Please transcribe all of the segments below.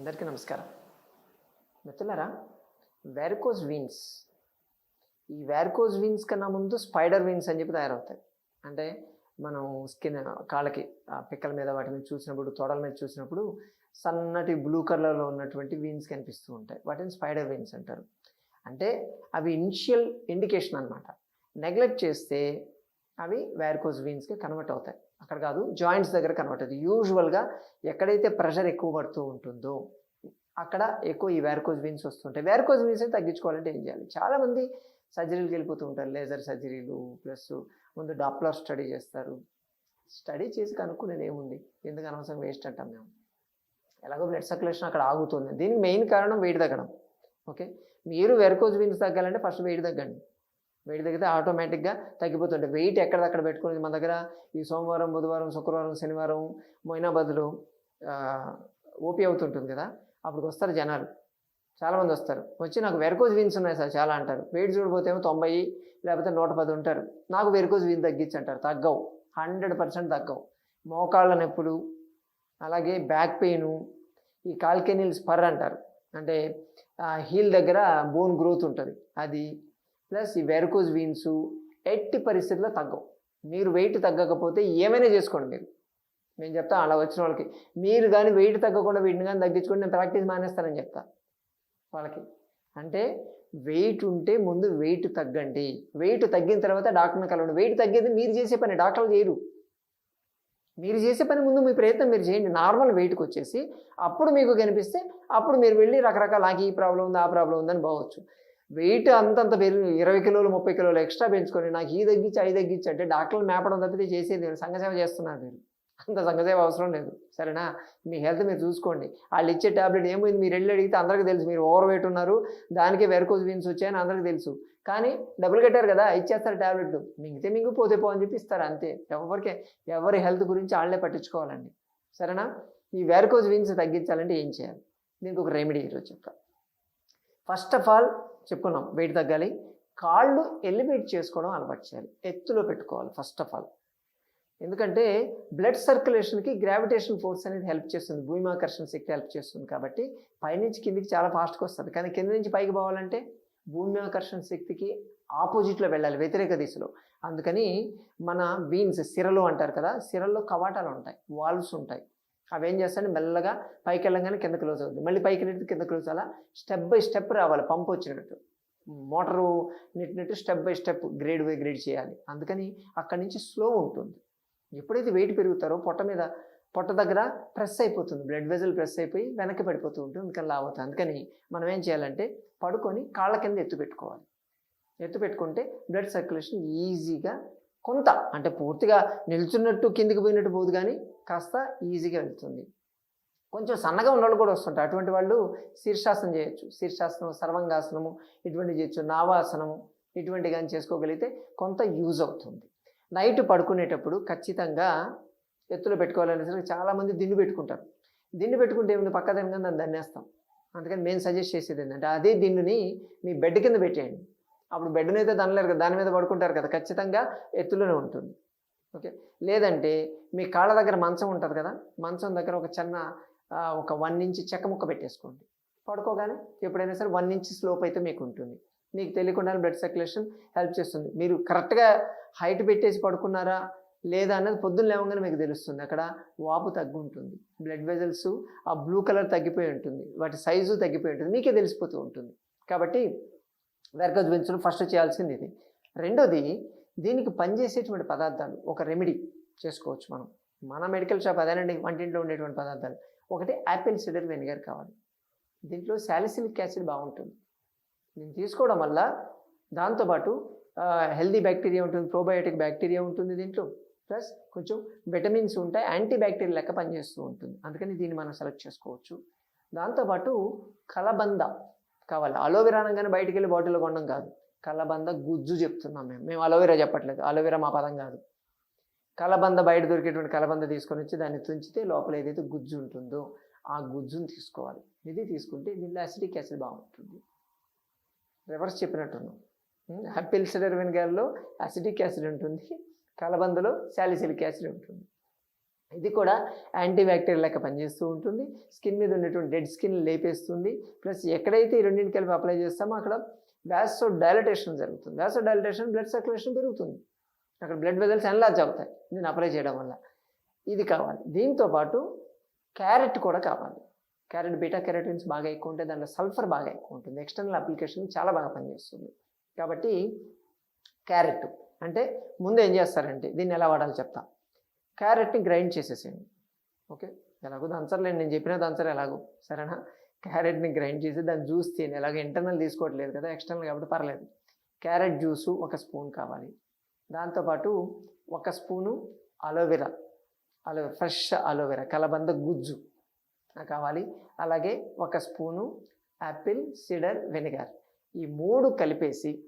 అందరికీ నమస్కారం. మిత్రులారా వ్యారికోజ్ వీన్స్ ఈ వ్యారికోజ్ వీన్స్ కన్నా ముందు స్పైడర్ వీన్స్ అని చెప్పి తయారవుతాయి. అంటే మనం స్కిన్ కాళ్ళకి ఆ పిక్కల మీద వాటిని చూసినప్పుడు తొడల మీద చూసినప్పుడు సన్నటి బ్లూ కలర్లో ఉన్నటువంటి వీన్స్ కనిపిస్తూ ఉంటాయి. వాటిని స్పైడర్ వీన్స్ అంటారు. అంటే అవి ఇనిషియల్ ఇండికేషన్ అనమాట నెగ్లెక్ట్ చేస్తే అవి వ్యారికోజ్ వీన్స్కి కన్వర్ట్ అవుతాయి. అక్కడ కాదు జాయింట్స్ దగ్గర కన్వర్ట్ అవుతుంది యూజువల్గా ఎక్కడైతే ప్రెషర్ ఎక్కువ పడుతూ ఉంటుందో అక్కడ ఎక్కువ ఈ వ్యారికోజ్ వీన్స్ వస్తుంటాయి. వ్యారికోజ్ వీన్స్ని తగ్గించుకోవాలంటే ఏం చేయాలి? చాలామంది సర్జరీలకు వెళ్ళిపోతూ ఉంటారు. లేజర్ సర్జరీలు ప్లస్ ముందు డాప్లర్ స్టడీ చేస్తారు. స్టడీ చేసి కనుక్కునేది ఏముంది? ఎందుకు అనవసరం వేస్ట్ అంటాం మేము? ఎలాగో బ్లడ్ సర్క్యులేషన్ అక్కడ ఆగుతుంది. దీనికి మెయిన్ కారణం వెయిట్ తగ్గడం. ఓకే మీరు వెరకోజ్ వీన్స్ తగ్గాలంటే ఫస్ట్ వెయిట్ తగ్గండి. వెయిట్ తగ్గితే ఆటోమేటిక్గా తగ్గిపోతుంటే వెయిట్ ఎక్కడిదక్కడ పెట్టుకునేది? మన దగ్గర ఈ సోమవారం బుధవారం శుక్రవారం శనివారం మొయినాబాద్లో ఓపీ అవుతుంటుంది కదా? అప్పుడు వస్తారు జనాలు. చాలామంది వస్తారు. వచ్చి నాకు వెరకోజ్ వీన్స్ ఉన్నాయి సార్ చాలా అంటారు. వెయిట్ చూడబోతే ఏమో తొంభై లేకపోతే నూట పది ఉంటారు. నాకు వెరకోజ్ వీన్ తగ్గించి అంటారు. తగ్గవు. హండ్రెడ్ పర్సెంట్ తగ్గవు. మోకాళ్ళ నొప్పులు అలాగే బ్యాక్ పెయిన్ ఈ కాల్కెనిల్ స్పర్ అంటారు. అంటే హీల్ దగ్గర బోన్ గ్రోత్ ఉంటుంది. అది ప్లస్ ఈ వెరకోజ్ వీన్స్ ఎట్టి పరిస్థితుల్లో తగ్గవు. మీరు వెయిట్ తగ్గకపోతే ఏమైనా చేసుకోండి మీరు. నేను చెప్తా అలా వచ్చిన వాళ్ళకి. మీరు కానీ వెయిట్ తగ్గకుండా వీటిని కానీ తగ్గించుకొని నేను ప్రాక్టీస్ మానేస్తానని చెప్తా వాళ్ళకి. అంటే వెయిట్ ఉంటే ముందు వెయిట్ తగ్గండి. వెయిట్ తగ్గిన తర్వాత డాక్టర్ని కలవండి. వెయిట్ తగ్గేది మీరు చేసే పని డాక్టర్లు చేయరు. మీరు చేసే పని ముందు మీ ప్రయత్నం మీరు చేయండి. నార్మల్ వెయిట్కి వచ్చేసి అప్పుడు మీకు కనిపిస్తే అప్పుడు మీరు వెళ్ళి రకరకాల నాకు ఈ ప్రాబ్లం ఉంది ఆ ప్రాబ్లం ఉందని పోవచ్చు. వెయిట్ అంతంత పెరిగి ఇరవై కిలోలు ముప్పై కిలోలు ఎక్స్ట్రా పెంచుకొని నాకు ఈ తగ్గించి అవి తగ్గించి అంటే డాక్టర్లు మేపడం తప్పితే చేసేది లేదు. సంఘసేవ చేస్తున్నారు మీరు అంత సంఘసేవ అవసరం లేదు. సరేనా? మీ హెల్త్ మీరు చూసుకోండి. వాళ్ళు ఇచ్చే ట్యాబ్లెట్ ఏమైంది? మీరు వెళ్ళి అడిగితే అందరికీ తెలుసు. మీరు ఓవర్ వెయిట్ ఉన్నారు. దానికే వెరకోజ్ వీన్స్ వచ్చాయని అందరికీ తెలుసు. కానీ డబ్బులు కట్టారు కదా ఇచ్చేస్తారు ట్యాబ్లెట్లు మింగితే మింగు పోతే పో అని చెప్పి ఇస్తారు అంతే. ఎవరికే? ఎవరి హెల్త్ గురించి వాళ్ళే పట్టించుకోవాలండి. సరేనా? ఈ వెరకోజ్ వీన్స్ తగ్గించాలంటే ఏం చేయాలి? దీనికి ఒక రెమెడీ ఈరోజు చెప్తా. ఫస్ట్ ఆఫ్ ఆల్ చెప్పుకున్నాం వెయిట్ తగ్గాలి. కాళ్ళు ఎలివేట్ చేసుకోవడం అలవాటు చేయాలి. ఎత్తులో పెట్టుకోవాలి ఫస్ట్ ఆఫ్ ఆల్ ఎందుకంటే బ్లడ్ సర్క్యులేషన్కి గ్రావిటేషన్ ఫోర్స్ అనేది హెల్ప్ చేస్తుంది. భూమాకర్షణ శక్తి హెల్ప్ చేస్తుంది కాబట్టి పైనుంచి కిందికి చాలా ఫాస్ట్గా వస్తుంది. కానీ కింద నుంచి పైకి పోవాలంటే భూమి ఆకర్షణ శక్తికి ఆపోజిట్లో వెళ్ళాలి వ్యతిరేక దిశలో. అందుకని మన వీన్స్ సిరలు అంటారు కదా సిరల్లో కవాటాలు ఉంటాయి వాల్వ్స్ ఉంటాయి. అవి ఏం చేస్తాయంటే మెల్లగా పైకి వెళ్ళంగానే కింద క్లోజ్ అవుతుంది మళ్ళీ పైకి నెట్టి కింద క్లోజ్ అలా స్టెప్ బై స్టెప్ రావాలి పంప్ వచ్చినట్టు. Motor నెట్టినట్టు step by step grade by grade చేయాలి. అందుకని అక్కడి నుంచి స్లో ఉంటుంది. ఎప్పుడైతే వెయిట్ పెరుగుతారో పొట్ట మీద పొట్ట దగ్గర ప్రెస్ అయిపోతుంది. బ్లడ్ వెజల్ ప్రెస్ అయిపోయి వెనక్కి పడిపోతూ ఉంటుంది. అందుకని లావుతుంది అవుతుంది. అందుకని మనం ఏం చేయాలంటే పడుకొని కాళ్ళ కింద ఎత్తు పెట్టుకోవాలి. ఎత్తు పెట్టుకుంటే బ్లడ్ సర్క్యులేషన్ ఈజీగా కొంత అంటే పూర్తిగా నిల్చున్నట్టు కిందికి పోయినట్టు పోదు కానీ కాస్త ఈజీగా వెళ్తుంది. కొంచెం సన్నగా ఉన్న వాళ్ళు కూడా వస్తుంటారు. అటువంటి వాళ్ళు శీర్షాసనం చేయొచ్చు. శీర్షాసనం సర్వంగాసనము ఇటువంటి చేయొచ్చు. నావాసనము ఇటువంటి కానీ చేసుకోగలిగితే కొంత యూజ్ అవుతుంది. నైట్ పడుకునేటప్పుడు ఖచ్చితంగా ఎత్తులో పెట్టుకోవాలనేసరికి చాలామంది దిండు పెట్టుకుంటారు. దిండు పెట్టుకుంటే ఏముంది? పక్క తినగా దాన్ని దన్నేస్తాం. అందుకని మేము సజెస్ట్ చేసేది ఏంటంటే అదే దిండుని మీ బెడ్ కింద పెట్టేయండి. అప్పుడు బెడ్ని అయితే దనలేరు కదా దాని మీద పడుకుంటారు కదా ఖచ్చితంగా ఎత్తులోనే ఉంటుంది. ఓకే? లేదంటే మీ కాళ్ళ దగ్గర మంచం ఉంటుంది కదా మంచం దగ్గర ఒక చిన్న ఒక వన్ ఇంచ్ చెక్క ముక్క పెట్టేసుకోండి. పడుకోగానే ఎప్పుడైనా సరే వన్ ఇంచ్ స్లోప్ అయితే మీకు ఉంటుంది. మీకు తెలియకుండా బ్లడ్ సర్క్యులేషన్ హెల్ప్ చేస్తుంది. మీరు కరెక్ట్గా హైట్ పెట్టేసి పడుకున్నారా లేదా అన్నది పొద్దున్న లేవగానే మీకు తెలుస్తుంది. అక్కడ వాపు తగ్గి ఉంటుంది. బ్లడ్ వెజల్స్ ఆ బ్లూ కలర్ తగ్గిపోయి ఉంటుంది. వాటి సైజు తగ్గిపోయి ఉంటుంది. మీకే తెలిసిపోతూ ఉంటుంది. కాబట్టి వెరకజ్ పెంచడం ఫస్ట్ చేయాల్సింది ఇది రెండోది దీనికి పనిచేసేటువంటి పదార్థాలు ఒక రెమెడీ చేసుకోవచ్చు మనం. మన మెడికల్ షాప్ అదేనండి వంటింట్లో ఉండేటువంటి పదార్థాలు. ఒకటి యాపిల్ సిడర్ వెనిగర్ కావాలి. దీంట్లో శాలిసిలిక్ యాసిడ్ బాగుంటుంది. దీన్ని తీసుకోవడం వల్ల దాంతోపాటు హెల్దీ బ్యాక్టీరియా ఉంటుంది ప్రోబయోటిక్ బ్యాక్టీరియా ఉంటుంది దీంట్లో. ప్లస్ కొంచెం విటమిన్స్ ఉంటాయి యాంటీ బ్యాక్టీరియా లెక్క పనిచేస్తూ ఉంటుంది. అందుకని దీన్ని మనం సెలెక్ట్ చేసుకోవచ్చు. దాంతోపాటు కలబంద. కావాలి? అలోవెరా అనగానే బయటికి వెళ్ళి బాటిల్లో కొనడం కాదు. కలబంద గుజ్జు చెప్తున్నాం మేము. మేము అలోవెరా చెప్పట్లేదు. అలోవెరా మా పదం కాదు. కలబంద బయట దొరికేటువంటి కలబంద తీసుకొని వచ్చి దాన్ని తుంచితే లోపల ఏదైతే గుజ్జు ఉంటుందో ఆ గుజ్జును తీసుకోవాలి. ఇది తీసుకుంటే దీనిలో యాసిడిక్ యాసిడ్ బాగుంటుంది. రివర్స్ చెప్పినట్టున్నాం. యాపిల్ సిడర్ వెనిగర్లో అసిడిక్ యాసిడ్ ఉంటుంది. కలబందలో శాలిసిలిక్ యాసిడ్ ఉంటుంది. ఇది కూడా యాంటీ బ్యాక్టీరియల్ లెక్క పనిచేస్తూ ఉంటుంది. స్కిన్ మీద ఉన్నటువంటి డెడ్ స్కిన్ లేపేస్తుంది. ప్లస్ ఎక్కడైతే ఈ రెండింటి కలిపి అప్లై చేస్తామో అక్కడ వ్యాసో డైలటేషన్ జరుగుతుంది. వ్యాసో డైలటేషన్ బ్లడ్ సర్క్యులేషన్ పెరుగుతుంది. అక్కడ బ్లడ్ వెజల్స్ ఎన్లార్జ్ అవుతాయి. దీన్ని అప్లై చేయడం వల్ల ఇది కావాలి. దీంతో పాటు క్యారెట్ కూడా కావాలి. క్యారెట్ బీటా కెరటిన్స్ బాగా ఎక్కువ ఉంటే దాంట్లో సల్ఫర్ బాగా ఎక్కువ ఉంటుంది. ఎక్స్టర్నల్ అప్లికేషన్ చాలా బాగా పనిచేస్తుంది. కాబట్టి క్యారెట్ అంటే ముందు ఏం చేస్తారంటే దీన్ని ఎలా వాడాలో చెప్తా. క్యారెట్ని గ్రైండ్ చేసేసేయండి. ఓకే? ఎలాగో దంచర్లేండి నేను చెప్పిన దంచర్ ఎలాగో. సరేనా? క్యారెట్ని గ్రైండ్ చేసి దాని జ్యూస్ తిని ఎలాగో ఇంటర్నల్ తీసుకోవట్లేదు కదా ఎక్స్టర్నల్ కాబట్టి పర్లేదు. క్యారెట్ జ్యూసు ఒక స్పూన్ కావాలి. దాంతోపాటు ఒక spoon aloe vera. Aloe vera fresh aloe vera కలబంద గుజ్జు నాకు కావాలి. అలాగే ఒక స్పూను యాపిల్ సిడర్ వెనిగర్. ఈ మూడు కలిపేసి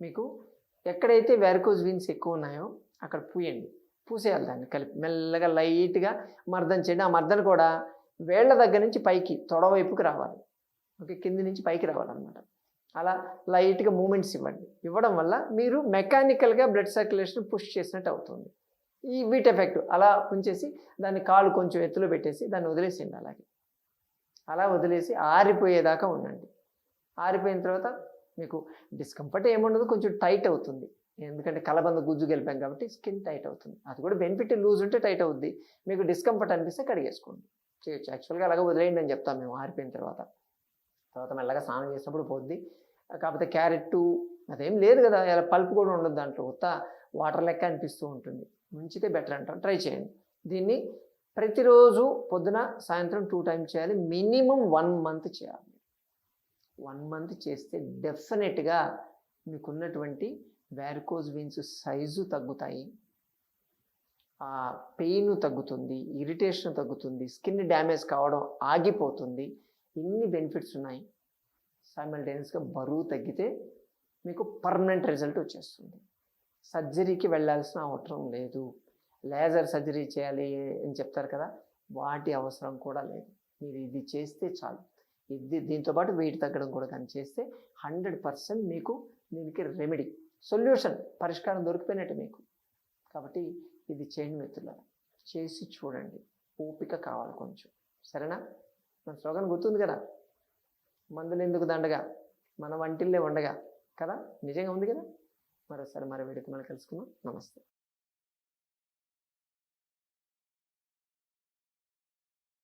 మీకు ఎక్కడైతే వ్యారికోజ్ వీన్స్ ఎక్కువ ఉన్నాయో అక్కడ పూయండి. పూసేయాలి దాన్ని. కలిపి మెల్లగా లైట్గా మర్దన చేయండి. ఆ మర్దన కూడా వేళ్ళ దగ్గర నుంచి పైకి తొడవైపుకి రావాలి. ఓకే? కింది నుంచి పైకి రావాలన్నమాట. అలా లైట్గా మూమెంట్స్ ఇవ్వండి. ఇవ్వడం వల్ల మీరు మెకానికల్గా బ్లడ్ సర్క్యులేషన్ పుష్ చేసినట్టు అవుతుంది. ఈ వీట్ ఎఫెక్ట్ అలా ఉంచేసి దాన్ని కాలు కొంచెం ఎత్తులో పెట్టేసి దాన్ని వదిలేసేయండి అలాగే. అలా వదిలేసి ఆరిపోయేదాకా ఉండండి. ఆరిపోయిన తర్వాత మీకు డిస్కంఫర్ట్ ఏముండదు కొంచెం టైట్ అవుతుంది. ఎందుకంటే కలబంద గుజ్జు గెలిపాం కాబట్టి స్కిన్ టైట్ అవుతుంది. అది కూడా బెనిఫిట్ లూజ్ ఉంటే టైట్ అవుద్ది. మీకు డిస్కంఫర్ట్ అనిపిస్తే కడిగేసుకోండి. చేయొచ్చు. యాక్చువల్గా అలాగే వదిలేయండి అని చెప్తాం మేము. ఆరిపోయిన తర్వాత. తర్వాత మెల్లగా స్నానం చేసినప్పుడు పోద్ది. కాకపోతే క్యారెట్ అదేం లేదు కదా. ఇలా పల్ప్ కూడా ఉండదు దాంట్లో. కొత్త వాటర్ లెక్క అనిపిస్తూ ఉంటుంది. ముంచితే బెటర్ అంటాం. ట్రై చేయండి. దీన్ని ప్రతిరోజు పొద్దున సాయంత్రం టూ టైమ్స్ చేయాలి. మినిమం వన్ మంత్ చేయాలి. వన్ మంత్ చేస్తే డెఫినెట్గా మీకున్నటువంటి వ్యారికోజ్ వీన్స్ సైజు తగ్గుతాయి. ఆ పెయిన్ తగ్గుతుంది ఇరిటేషన్ తగ్గుతుంది స్కిన్ డ్యామేజ్ కావడం ఆగిపోతుంది. ఇన్ని బెనిఫిట్స్ ఉన్నాయి. సైమల్టేనియస్గా బరువు తగ్గితే మీకు పర్మనెంట్ రిజల్ట్ వచ్చేస్తుంది. సర్జరీకి వెళ్ళాల్సిన అవసరం లేదు. లేజర్ సర్జరీ చేయాలి అని చెప్తారు కదా వాటి అవసరం కూడా లేదు. మీరు ఇది చేస్తే చాలు. ఇది దీంతో పాటు వెయిట్ తగ్గడం కూడా కానీ చేస్తే హండ్రెడ్ పర్సెంట్ మీకు దీనికి రెమెడీ సొల్యూషన్ పరిష్కారం దొరికిపోయినట్టు మీకు. కాబట్టి ఇది చేయండి మిత్రులారా. చేసి చూడండి. ఓపిక కావాలి కొంచెం. సరేనా? మన స్లోగన్ గుర్తుంది కదా? మందులు ఎందుకు దండగా? మన వంటిల్లే ఉండగా కదా? నిజంగా ఉంది కదా? మరోసారి మరో వీడికి మనం కలుసుకుందాం. నమస్తే.